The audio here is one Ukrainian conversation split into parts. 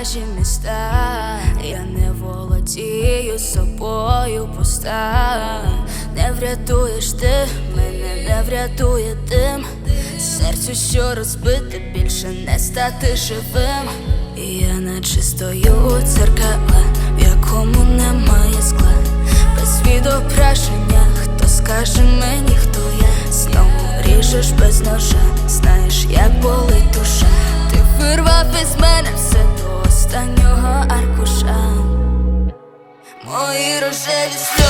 пляжі міста, я не володію собою пуста, не врятуєш ти, мене не врятує дим Серцю, що розбите, більше не стати живим. І я наче стою церкала, в якому немає скла, без відображення, хто скаже мені, хто я. Знову ріжеш без ножа, знаєш, як болить душа. Вирвав із мене все до останнього аркуша. Мої рожеві сльози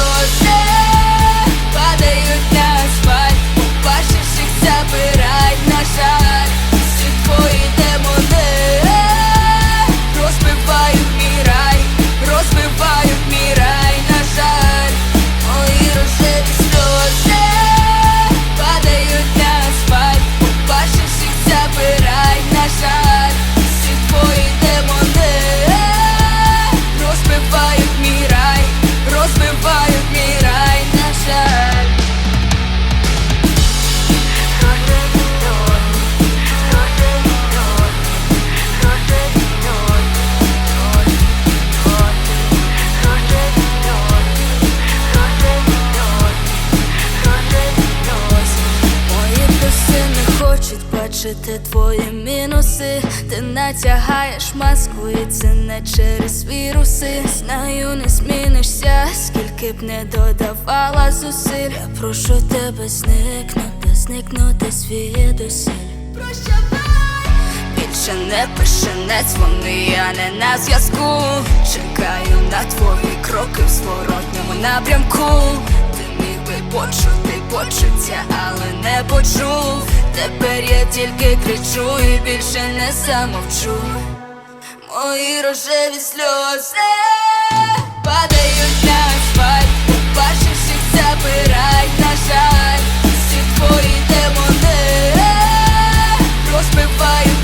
бачити твої мінуси. Ти натягаєш маску, і це не через віруси. Знаю, не змінишся, скільки б не додавала зусиль. Я прошу тебе зникнути, зникнути звідусіль. Більше не пише, не дзвони, я не на зв'язку. Чекаю на твої кроки в зворотньому напрямку. Ти міг би почути почуття, але не почув. Тепер я тільки кричу і більше не замовчу. Мої рожеві сльози падають на асфальт Бачиш їх забирай, на жаль, всі твої демони розбивають.